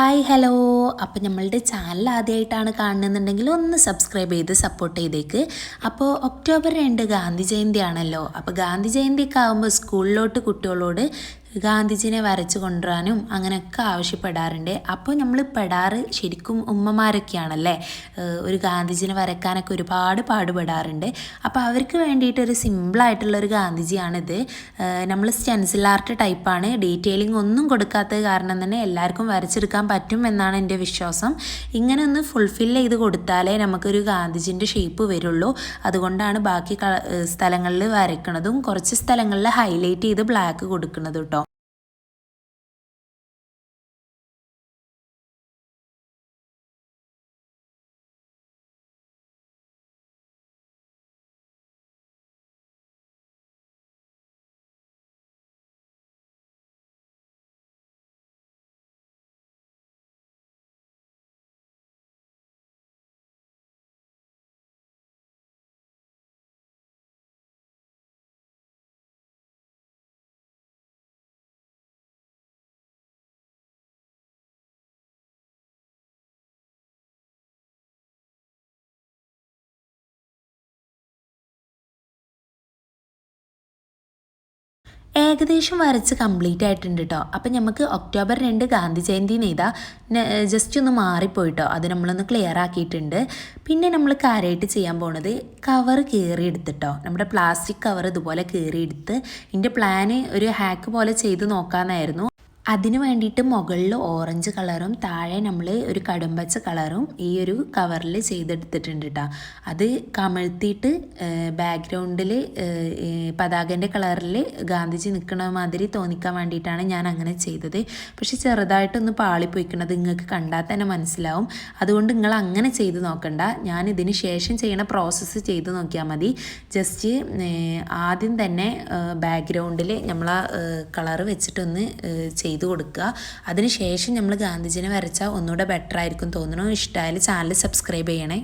Hi hello അപ്പോൾ നമ്മളുടെ channel ആദ്യമായിട്ടാണ് കാണുന്നുണ്ടെങ്കിൽ ഒന്ന് സബ്സ്ക്രൈബ് ചെയ്ത് സപ്പോർട്ട് ചെയ്തേക്ക്. അപ്പോൾ ഒക്ടോബർ രണ്ട് ഗാന്ധി ജയന്തി ആണല്ലോ അപ്പോൾ ഗാന്ധി ജയന്തിയൊക്കെ ആകുമ്പോൾ സ്കൂളിലോട്ട് കുട്ടികളോട് ഗാന്ധിജിനെ വരച്ചു കൊണ്ടുവരാനും അങ്ങനെയൊക്കെ ആവശ്യപ്പെടാറുണ്ട്. അപ്പോൾ നമ്മൾ പെടാറ് ശരിക്കും ഉമ്മമാരൊക്കെയാണല്ലേ? ഒരു ഗാന്ധിജിനെ വരക്കാനൊക്കെ ഒരുപാട് പാടുപെടാറുണ്ട്. അപ്പോൾ അവർക്ക് വേണ്ടിയിട്ട് ഒരു സിമ്പിളായിട്ടുള്ളൊരു ഗാന്ധിജിയാണിത്. നമ്മൾ സ്റ്റെൻസിൽ ആർട്ട് ടൈപ്പാണ് ഡീറ്റെയിലിംഗ് ഒന്നും കൊടുക്കാത്തത് കാരണം തന്നെ എല്ലാവർക്കും വരച്ചെടുക്കാൻ പറ്റും എന്നാണ് എന്റെ വിശ്വാസം. ഇങ്ങനെ ഒന്ന് ഫുൾഫിൽ ചെയ്ത് കൊടുത്താലേ നമുക്കൊരു ഗാന്ധിജിന്റെ ഷേപ്പ് വരുള്ളൂ. അതുകൊണ്ടാണ് ബാക്കി സ്ഥലങ്ങളിൽ വരയ്ക്കണതും കുറച്ച് സ്ഥലങ്ങളിൽ ഹൈലൈറ്റ് ചെയ്ത് ബ്ലാക്ക് കൊടുക്കുന്നത് കേട്ടോ ഏകദേശം വരച്ച് കംപ്ലീറ്റ് ആയിട്ടുണ്ട് കേട്ടോ അപ്പം നമുക്ക് ഒക്ടോബർ രണ്ട് ഗാന്ധി ജയന്തി നെയ്താ ജസ്റ്റ് ഒന്ന് മാറിപ്പോയിട്ടോ. അത് നമ്മളൊന്ന് ക്ലിയർ ആക്കിയിട്ടുണ്ട്. പിന്നെ നമ്മൾ കാര്യമായിട്ട് ചെയ്യാൻ പോണത് കവർ കയറി എടുത്തിട്ടോ നമ്മുടെ പ്ലാസ്റ്റിക് കവർ ഇതുപോലെ കയറി എടുത്ത് ഇതിന്റെ പ്ലാന് ഒരു ഹാക്ക് പോലെ ചെയ്ത് നോക്കാമെന്നായിരുന്നു അതിന് വേണ്ടിയിട്ട് മുകളിൽ ഓറഞ്ച് കളറും താഴെ നമ്മൾ ഒരു കടുംപച്ച കളറും ഈ ഒരു കവറിൽ ചെയ്തെടുത്തിട്ടുണ്ട് കേട്ടോ അത് കമഴ്ത്തിയിട്ട് ബാക്ക്ഗ്രൗണ്ടിൽ പതാകന്റെ കളറിൽ ഗാന്ധിജി നിൽക്കുന്ന മാതിരി തോന്നിക്കാൻ വേണ്ടിയിട്ടാണ് ഞാൻ അങ്ങനെ ചെയ്തത്. പക്ഷെ ചെറുതായിട്ടൊന്ന് പാളിപ്പോയിക്കണത് നിങ്ങൾക്ക് കണ്ടാൽ തന്നെ മനസ്സിലാവും. അതുകൊണ്ട് നിങ്ങൾ അങ്ങനെ ചെയ്ത് നോക്കണ്ട. ഞാൻ ഇതിന് ശേഷം ചെയ്യണ പ്രോസസ്സ് ചെയ്ത് നോക്കിയാൽ മതി. ജസ്റ്റ് ആദ്യം തന്നെ ബാക്ക്ഗ്രൗണ്ടിൽ നമ്മൾ കളറ് വെച്ചിട്ടൊന്ന് ചെയ്ത് ചെയ്ത് കൊടുക്കുക. അതിനുശേഷം നമ്മൾ ഗാന്ധിജിനെ വരച്ചാൽ ഒന്നുകൂടെ ബെറ്റർ ആയിരിക്കും തോന്നുന്നു ഇഷ്ടമായാൽ ചാനൽ സബ്സ്ക്രൈബ് ചെയ്യണേ.